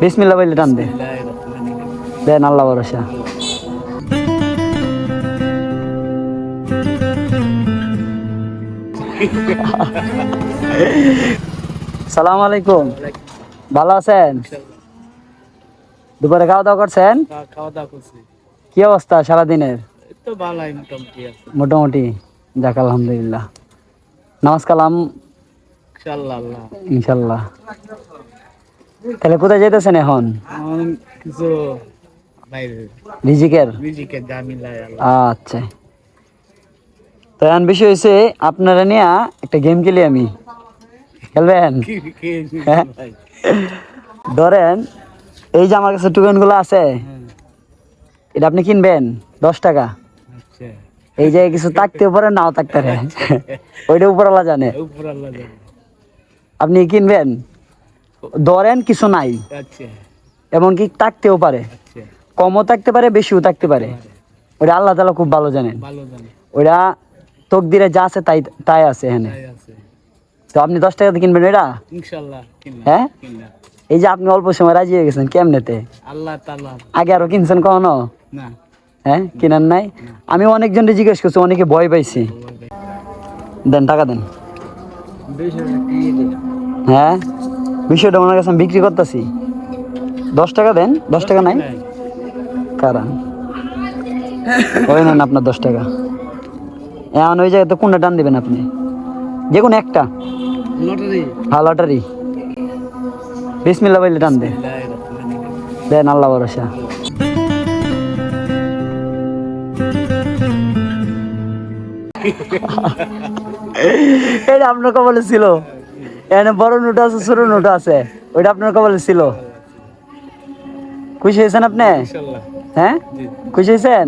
বিসমিল্লা বললে টান দে। দেন আল্লাহ ভরসা। সালাম আলাইকুম। ভালো আছেন? দুপুরে খাওয়া দাওয়া করছেন? করছি। কি অবস্থা সারাদিনের? মোটামুটি যাক আলহামদুলিল্লাহ। নামাজ কালাম? ইনশাল্লাহ তাহলে কোথায় যেতেছেন এখন? কিছু রিজিকের? আচ্ছা। তো এখন বিষয় হয়েছে আপনারা নিয়ে একটা গেম খেলি আমি। খেলবেন? হ্যাঁ? ধরেন এই যে আমার কাছে টোকেনগুলো আছে হ্যাঁ, এটা আপনি কিনবেন দশ টাকা। আচ্ছা। এই যে কিছু থাকতেও পারে নাও থাকতে পারে ওইটা উপরওয়ালা জানে। আপনি কিনবেন? ধরেন কিছু নাই। আচ্ছা। এমনকি থাকতেও পারে। আচ্ছা। কমও থাকতে পারে বেশিও থাকতে পারে। ওটা আল্লাহ তালা খুব ভালো জানেন। ওটা তকদিরে যা আছে তাই তাই আছে এখানে। তো আপনি দশ টাকাতে কিনবেন এটা হ্যাঁ? এই যে আপনি অল্প সময় রাজি হয়ে গেছেন কেমনেতে? আগে আরও কিনছেন কখনো? হ্যাঁ? কিনেন নাই? আমি অনেকজনকে জিজ্ঞেস করছি অনেকে ভয় পাইছি। দেন টাকা দেন। হ্যাঁ? বিষয়টা ওনার কাছে আমি বিক্রি করতেছি। দশ টাকা দেন দশ টাকা নাই? কারণ ওই নেন আপনার দশ টাকা। এখন ওই জায়গাতে কোনটা টান দিবেন আপনি? যে কোনো একটা। লটারি। হ্যাঁ লটারি। বিসমিল্লা বললে টান দে বিসমিল্লাহির রহমানির রহিম। দেন আল্লাহ ভরসা। এটা আপনার কবলে ছিল। এখানে বড় নোট আছে ছোট নোট আছে। ওইটা আপনার কবলে ছিল। খুশি হয়েছেন আপনি? হ্যাঁ? খুশি হয়েছেন?